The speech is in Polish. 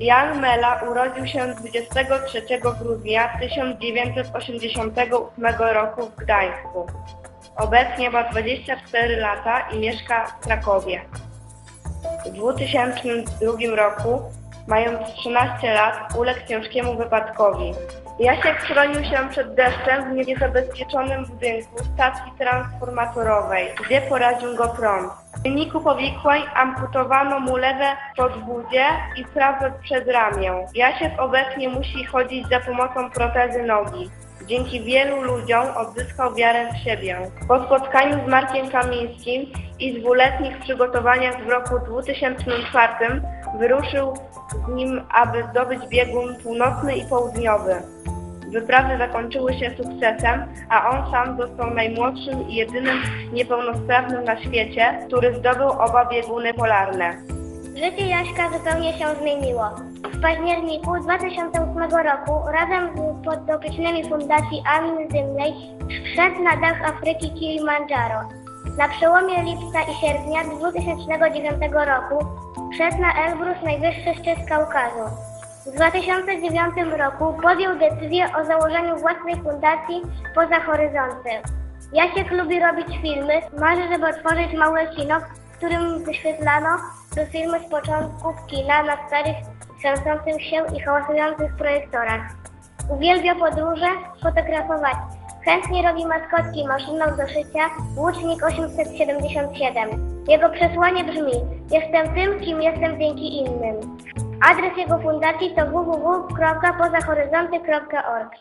Jan Mela urodził się 23 grudnia 1988 roku w Gdańsku. Obecnie ma 24 lata i mieszka w Krakowie. W 2002 roku, mając 13 lat, uległ ciężkiemu wypadkowi. Jasiek chronił się przed deszczem w niezabezpieczonym budynku stacji transformatorowej, gdzie poraził go prąd. W wyniku powikłań amputowano mu lewe podwódzie i prawe przedramię. Jasiek obecnie musi chodzić za pomocą protezy nogi. Dzięki wielu ludziom odzyskał wiarę w siebie. Po spotkaniu z Markiem Kamińskim i dwuletnich przygotowaniach w roku 2004 wyruszył z nim, aby zdobyć biegun północny i południowy. Wyprawy zakończyły się sukcesem, a on sam został najmłodszym i jedynym niepełnosprawnym na świecie, który zdobył oba bieguny polarne. Życie Jaśka zupełnie się zmieniło. W październiku 2008 roku razem z podopiecznymi Fundacji Amin Dymnej wszedł na dach Afryki Kilimandżaro. Na przełomie lipca i sierpnia 2009 roku wszedł na Elbrus, najwyższy szczyt Kaukazu. W 2009 roku podjął decyzję o założeniu własnej fundacji poza horyzontem. Jasiek lubi robić filmy, marzy, żeby otworzyć małe kino, w którym wyświetlano do filmy z początków kina na starych, kręcących się i hałasujących projektorach. Uwielbia podróże, fotografować. Chętnie robi maskotki maszyną do szycia Łucznik 877. Jego przesłanie brzmi Jestem tym, kim jestem dzięki innym. Adres jego fundacji to www.pozahoryzonty.org.